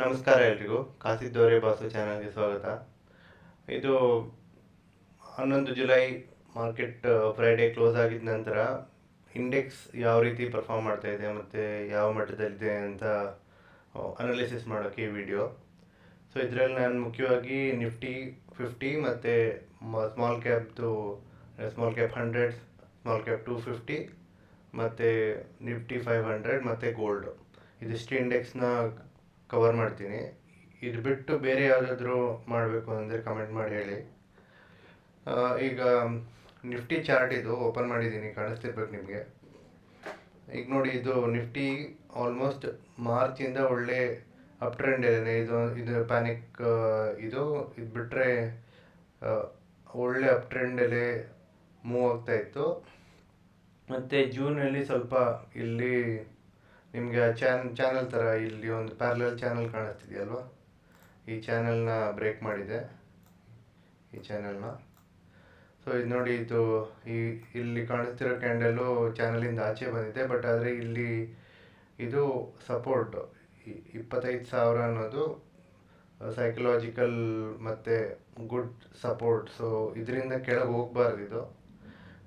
ನಮಸ್ಕಾರ ಎಲ್ರಿಗೂ. ಕಾಸಿದ್ದೋರೆ ಬಾಸು ಚಾನಲ್ಗೆ ಸ್ವಾಗತ. ಇದು ಹನ್ನೊಂದು ಜುಲೈ ಮಾರ್ಕೆಟ್ ಫ್ರೈಡೇ ಕ್ಲೋಸ್ ಆಗಿದ ನಂತರ ಇಂಡೆಕ್ಸ್ ಯಾವ ರೀತಿ ಪರ್ಫಾರ್ಮ್ ಮಾಡ್ತಾ ಇದೆ ಮತ್ತು ಯಾವ ಮಟ್ಟದಲ್ಲಿದೆ ಅಂತ ಅನಾಲಿಸಿಸ್ ಮಾಡೋಕ್ಕೆ ಈ ವಿಡಿಯೋ ಸೊ ಇದರಲ್ಲಿ ನಾನು ಮುಖ್ಯವಾಗಿ ನಿಫ್ಟಿ ಫಿಫ್ಟಿ ಮತ್ತು small ಕ್ಯಾಪ್ದು small cap hundred small cap two fifty ಮತ್ತು ನಿಫ್ಟಿ ಫೈವ್ ಹಂಡ್ರೆಡ್ ಮತ್ತು ಗೋಲ್ಡ್ ಇದಿಷ್ಟು ಇಂಡೆಕ್ಸ್ನ ಕವರ್ ಮಾಡ್ತೀನಿ. ಇದು ಬಿಟ್ಟು ಬೇರೆ ಯಾವುದಾದ್ರೂ ಮಾಡಬೇಕು ಅಂದರೆ ಕಮೆಂಟ್ ಮಾಡಿ ಹೇಳಿ. ಈಗ ನಿಫ್ಟಿ ಚಾರ್ಟ್ ಇದು ಓಪನ್ ಮಾಡಿದ್ದೀನಿ, ಕಾಣಿಸ್ತಿರ್ಬೇಕು ನಿಮಗೆ. ಈಗ ನೋಡಿ, ಇದು ನಿಫ್ಟಿ ಆಲ್ಮೋಸ್ಟ್ ಮಾರ್ಚಿಂದ ಒಳ್ಳೆ ಅಪ್ ಟ್ರೆಂಡ್ ಇದೆ, ಇದು ಇದು ಪ್ಯಾನಿಕ್ ಇದು ಇದು ಬಿಟ್ಟರೆ ಒಳ್ಳೆ ಅಪ್ ಟ್ರೆಂಡಲ್ಲಿ ಮೂವ್ ಆಗ್ತಾ ಇತ್ತು. ಮತ್ತು ಜೂನಲ್ಲಿ ಸ್ವಲ್ಪ ಇಲ್ಲಿ ನಿಮಗೆ ಚಾನ್ ಚಾನಲ್ ಥರ ಇಲ್ಲಿ ಒಂದು ಪ್ಯಾರಲಲ್ ಚಾನಲ್ ಕಾಣಿಸ್ತಿದೆಯಲ್ವಾ? ಈ ಚಾನಲ್ನ ಬ್ರೇಕ್ ಮಾಡಿದೆ. ಈ ಚಾನಲ್ನ ಸೊ ಇದು ನೋಡಿ, ಇದು ಈ, ಇಲ್ಲಿ ಕಾಣಿಸ್ತಿರೋ ಕ್ಯಾಂಡಲು ಚಾನಲಿಂದ ಆಚೆ ಬಂದಿದೆ. ಬಟ್ ಆದರೆ ಇಲ್ಲಿ ಇದು ಸಪೋರ್ಟ್ ಇಪ್ಪತ್ತೈದು ಸಾವಿರ ಅನ್ನೋದು ಸೈಕಲಾಜಿಕಲ್ ಮತ್ತು ಗುಡ್ ಸಪೋರ್ಟ್ ಸೊ ಇದರಿಂದ ಕೆಳಗೆ ಹೋಗಬಾರ್ದು ಇದು.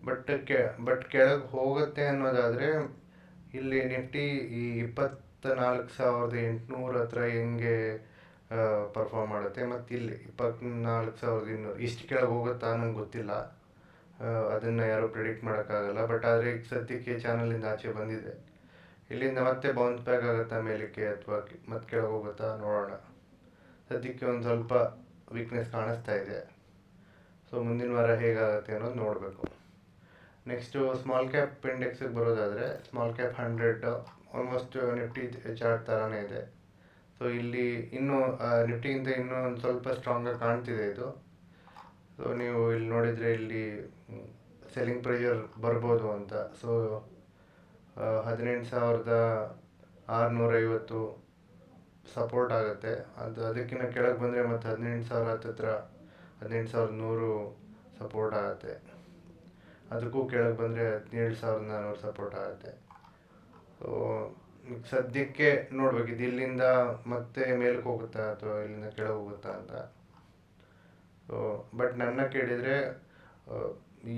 ಬಟ್ ಕೆ ಬಟ್ ಕೆಳಗೆ ಹೋಗುತ್ತೆ ಅನ್ನೋದಾದರೆ ಇಲ್ಲಿ ನಿಫ್ಟಿ ಈ ಇಪ್ಪತ್ತ ನಾಲ್ಕು ಸಾವಿರದ ಎಂಟುನೂರ ಹತ್ರ ಹೆಂಗೆ ಪರ್ಫಾರ್ಮ್ ಮಾಡುತ್ತೆ? ಮತ್ತು ಇಲ್ಲಿ ಇಪ್ಪತ್ನಾಲ್ಕು ಸಾವಿರದ ಇನ್ನೂರು. ಇಷ್ಟು ಕೆಳಗೆ ಹೋಗುತ್ತಾ ನಂಗೆ ಗೊತ್ತಿಲ್ಲ. ಅದನ್ನು ಯಾರೂ ಪ್ರಿಡಿಕ್ಟ್ ಮಾಡೋಕ್ಕಾಗಲ್ಲ. ಬಟ್ ಆದರೆ ಈಗ ಸದ್ಯಕ್ಕೆ ಚಾನಲಿಂದ ಆಚೆ ಬಂದಿದೆ. ಇಲ್ಲಿಂದ ಮತ್ತೆ ಬೌನ್ಸ್ ಬ್ಯಾಕ್ ಆಗುತ್ತಾ ಮೇಲಕ್ಕೆ ಅಥವಾ ಮತ್ತೆ ಕೆಳಗೆ ಹೋಗುತ್ತಾ ನೋಡೋಣ. ಸದ್ಯಕ್ಕೆ ಒಂದು ಸ್ವಲ್ಪ ವೀಕ್ನೆಸ್ ಕಾಣಿಸ್ತಾ ಇದೆ. ಸೊ ಮುಂದಿನ ವಾರ ಹೇಗಾಗುತ್ತೆ ಅನ್ನೋದು ನೋಡಬೇಕು. ನೆಕ್ಸ್ಟು ಸ್ಮಾಲ್ ಕ್ಯಾಪ್ ಇಂಡೆಕ್ಸಿಗೆ ಬರೋದಾದರೆ small cap hundred almost Nifty chart ಥರನೇ ಇದೆ. ಸೊ ಇಲ್ಲಿ ಇನ್ನೂ ನಿಫ್ಟಿಗಿಂತ ಇನ್ನೂ ಒಂದು ಸ್ವಲ್ಪ ಸ್ಟ್ರಾಂಗಾಗಿ ಕಾಣ್ತಿದೆ ಇದು. ಸೊ ನೀವು ಇಲ್ಲಿ ನೋಡಿದರೆ ಇಲ್ಲಿ ಸೆಲ್ಲಿಂಗ್ ಪ್ರೆಷರ್ ಬರ್ಬೋದು ಅಂತ. ಸೊ ಹದಿನೆಂಟು ಸಾವಿರದ ಆರುನೂರೈವತ್ತು ಸಪೋರ್ಟ್ ಆಗುತ್ತೆ. ಅದು ಅದಕ್ಕಿಂತ ಕೆಳಗೆ ಬಂದರೆ ಮತ್ತು ಹದಿನೆಂಟು ಸಾವಿರ ಹತ್ತಿರ ಹದಿನೆಂಟು ಸಾವಿರದ ನೂರು ಸಪೋರ್ಟ್ ಆಗುತ್ತೆ. ಅದಕ್ಕೂ ಕೆಳಗೆ ಬಂದರೆ ಹದಿನೇಳು ಸಾವಿರದ ನಾನ್ನೂರು ಸಪೋರ್ಟ್ ಆಗುತ್ತೆ. ಸೊ ಸದ್ಯಕ್ಕೆ ನೋಡ್ಬೇಕು ಇದು ಇಲ್ಲಿಂದ ಮತ್ತೆ ಮೇಲಕ್ಕೆ ಹೋಗುತ್ತಾ ಅಥವಾ ಇಲ್ಲಿಂದ ಕೆಳಗೆ ಹೋಗುತ್ತಾ ಅಂತ. ಸೊ ಬಟ್ ನನ್ನ ಕೇಳಿದರೆ ಈ,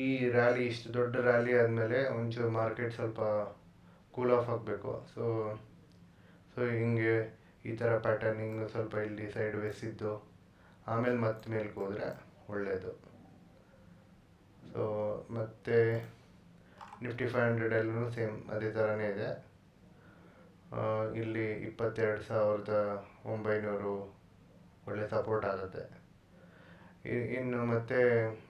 ಈ- ರ್ಯಾಲಿ ಇಷ್ಟು ದೊಡ್ಡ ರ್ಯಾಲಿ ಆದಮೇಲೆ ಒಂಚೂರು ಮಾರ್ಕೆಟ್ ಸ್ವಲ್ಪ ಕೂಲ್ ಆಫ್ ಆಗಬೇಕು. ಸೊ ಸೊ ಹಿಂಗೆ ಈ ಥರ ಪ್ಯಾಟರ್ನಿಂಗ್ ಸ್ವಲ್ಪ ಇಲ್ಲಿ ಸೈಡ್ ವೇಸ್ ಇದ್ದು, ಆಮೇಲೆ ಮತ್ತೆ ಮೇಲ್ಗೆ ಹೋದರೆ ಒಳ್ಳೆಯದು ಸೊ ಮತ್ತು ನಿಫ್ಟಿ ಫೈವ್ ಹಂಡ್ರೆಡಲ್ಲೂ ಸೇಮ್ ಅದೇ ಥರನೇ ಇದೆ. ಇಲ್ಲಿ ಇಪ್ಪತ್ತೆರಡು ಸಾವಿರದ ಒಂಬೈನೂರು ಒಳ್ಳೆ ಸಪೋರ್ಟ್ ಆಗುತ್ತೆ. ಇನ್ನು ಮತ್ತೆ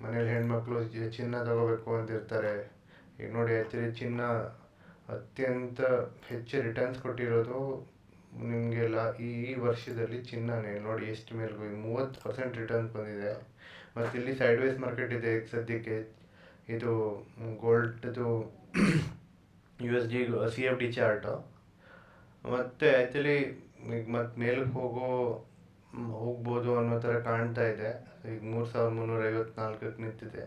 ಮನೇಲಿ ಹೆಣ್ಮಕ್ಳು ಚಿನ್ನ ತಗೋಬೇಕು ಅಂತಿರ್ತಾರೆ. ಈಗ ನೋಡಿ ಆ್ಯಕ್ಚುಲಿ ಚಿನ್ನ ಅತ್ಯಂತ ಹೆಚ್ಚು ರಿಟರ್ನ್ಸ್ ಕೊಟ್ಟಿರೋದು ನಿಮಗೆಲ್ಲ ಈ ಈ ವರ್ಷದಲ್ಲಿ ಚಿನ್ನನೇ. ನೋಡಿ ಎಷ್ಟು ಮೇಲ್ಗೂ ಮೂವತ್ತು ಪರ್ಸೆಂಟ್ ರಿಟರ್ನ್ಸ್ ಬಂದಿದೆ. ಮತ್ತು ಇಲ್ಲಿ ಸೈಡ್ ವೇಸ್ ಮಾರ್ಕೆಟ್ ಇದೆ ಸದ್ಯಕ್ಕೆ. ಇದು ಗೋಲ್ಡ್ದು U S D C F D chart ಮತ್ತು ಆ್ಯಕ್ಚುಲಿ ಈಗ ಮತ್ತೆ ಮೇಲಕ್ಕೆ ಹೋಗೋ, ಹೋಗ್ಬೋದು ಅನ್ನೋ ಥರ ಕಾಣ್ತಾ ಇದೆ. ಈಗ ಮೂರು ಸಾವಿರದ ಮುನ್ನೂರ ಐವತ್ನಾಲ್ಕಕ್ಕೆ ನಿಂತಿದೆ.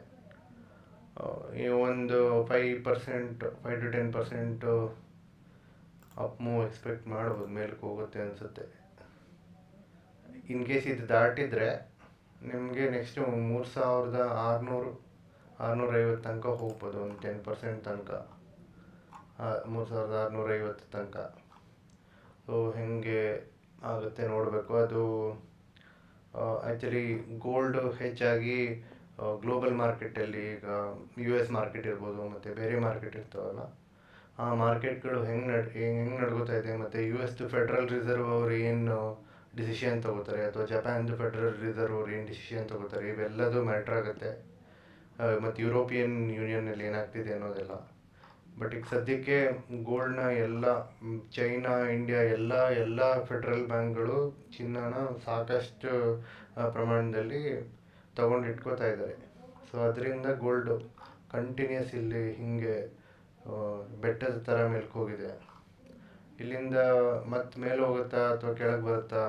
ಈ ಒಂದು five percent five to ten percent up move expect ಮಾಡ್ಬೋದು ಮೇಲಕ್ಕೆ ಹೋಗುತ್ತೆ ಅನಿಸುತ್ತೆ. ಇನ್ ಕೇಸ್ ಇದು ದಾಟಿದರೆ ನಿಮಗೆ ನೆಕ್ಸ್ಟ್ ಮೂರು ಸಾವಿರದ ಆರುನೂರು, ಆರುನೂರೈವತ್ತು ತನಕ ಹೋಗ್ಬೋದು, ಒಂದು ಟೆನ್ ಪರ್ಸೆಂಟ್ ತನಕ. ಮೂರು ಸಾವಿರದ ಆರುನೂರೈವತ್ತು ತನಕ. ಸೊ ಹೇಗೆ ಆಗುತ್ತೆ ನೋಡಬೇಕು. ಅದು ಆ್ಯಕ್ಚುಲಿ ಗೋಲ್ಡ್ ಹೆಚ್ಚಾಗಿ ಗ್ಲೋಬಲ್ ಮಾರ್ಕೆಟಲ್ಲಿ ಈಗ ಯು ಎಸ್ ಮಾರ್ಕೆಟ್ ಇರ್ಬೋದು, ಮತ್ತು ಬೇರೆ ಮಾರ್ಕೆಟ್ ಇರ್ತಾವಲ್ಲ, ಆ ಮಾರ್ಕೆಟ್ಗಳು ಹೆಂಗೆ ನಡ್, ಹೆಂಗೆ ನಡ್ಕೋತಾ ಇದೆ, ಮತ್ತು ಯು ಎಸ್ದು ಫೆಡ್ರಲ್ ರಿಸರ್ವ್ ಅವರು ಏನು ಡಿಸಿಷನ್ ತಗೋತಾರೆ, ಅಥವಾ ಜಪಾನ್ ಫೆಡರಲ್ ರಿಸರ್ವ್ ಅವ್ರು ಏನು ಡಿಸಿಷನ್ ತಗೋತಾರೆ, ಇವೆಲ್ಲದು ಮ್ಯಾಟ್ರ್ ಆಗುತ್ತೆ. ಮತ್ತು ಯುರೋಪಿಯನ್ ಯೂನಿಯನ್ನಲ್ಲಿ ಏನಾಗ್ತಿದೆ ಅನ್ನೋದೆಲ್ಲ. ಬಟ್ ಈಗ ಸದ್ಯಕ್ಕೆ ಗೋಲ್ಡ್ನ ಎಲ್ಲ ಚೈನಾ ಇಂಡಿಯಾ ಎಲ್ಲ ಎಲ್ಲ ಫೆಡರಲ್ ಬ್ಯಾಂಕ್ಗಳು ಚಿನ್ನನ ಸಾಕಷ್ಟು ಪ್ರಮಾಣದಲ್ಲಿ ತಗೊಂಡು ಇಟ್ಕೋತಾ ಇದ್ದಾರೆ ಸೊ ಅದರಿಂದ ಗೋಲ್ಡು ಕಂಟಿನ್ಯೂಸ್ ಇಲ್ಲಿ ಹಿಂಗೆ ಬೆಟ್ಟದ ಥರ ಮೇಲ್ಕ್ ಹೋಗಿದೆ ಇಲ್ಲಿಂದ ಮತ್ತೆ ಮೇಲೆ ಹೋಗುತ್ತಾ ಅಥವಾ ಕೆಳಗೆ ಬರುತ್ತಾ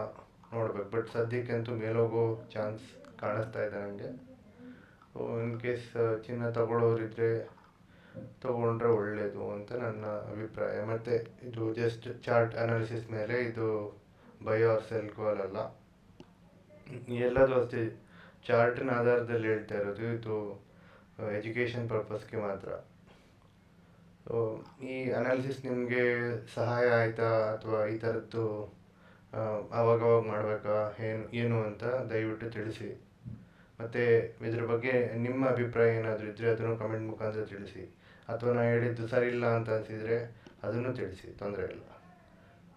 ನೋಡ್ಬೇಕು. ಬಟ್ ಸದ್ಯಕ್ಕಂತೂ ಮೇಲೋಗೋ ಚಾನ್ಸ್ ಕಾಣಿಸ್ತಾ ಇದೆ ನನಗೆ ಇನ್ ಕೇಸ್ ಚಿನ್ನ ತಗೊಳ್ಳೋರಿದ್ರೆ ತಗೊಂಡ್ರೆ ಒಳ್ಳೆಯದು ಅಂತ ನನ್ನ ಅಭಿಪ್ರಾಯ. ಮತ್ತು ಇದು ಜಸ್ಟ್ ಚಾರ್ಟ್ ಅನಾಲಿಸಿಸ್ ಮೇಲೆ ಇದು ಬೈ ಆರ್ ಸೆಲ್ ಕಾಲ್ ಅಲ್ಲ. ಎಲ್ಲದೂ ಅಷ್ಟೇ ಚಾರ್ಟಿನ ಆಧಾರದಲ್ಲಿ ಹೇಳ್ತಾ ಇರೋದು. ಇದು ಎಜುಕೇಷನ್ ಪರ್ಪಸ್ಗೆ ಮಾತ್ರ. ಸೊ ಈ ಅನಾಲಿಸಿಸ್ ನಿಮಗೆ ಸಹಾಯ ಆಯಿತಾ ಅಥವಾ ಈ ಥರದ್ದು ಆವಾಗವಾಗ ಮಾಡಬೇಕಾ, ಏನು ಏನು ಅಂತ ದಯವಿಟ್ಟು ತಿಳಿಸಿ. ಮತ್ತು ಇದ್ರ ಬಗ್ಗೆ ನಿಮ್ಮ ಅಭಿಪ್ರಾಯ ಏನಾದರೂ ಇದ್ದರೆ ಅದನ್ನು ಕಮೆಂಟ್ ಮುಖಾಂತರ ತಿಳಿಸಿ. ಅಥವಾ ನಾನು ಹೇಳಿದ್ದು ಸರಿ ಇಲ್ಲ ಅಂತ ಅನಿಸಿದರೆ ಅದನ್ನು ತಿಳಿಸಿ, ತೊಂದರೆ ಇಲ್ಲ.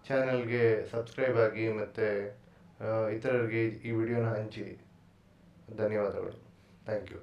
ಚಾನಲ್ಗೆ ಸಬ್ಸ್ಕ್ರೈಬ್ ಆಗಿ ಮತ್ತು ಇತರರಿಗೆ ಈ ವಿಡಿಯೋನ ಹಂಚಿ. ಧನ್ಯವಾದಗಳು. Thank you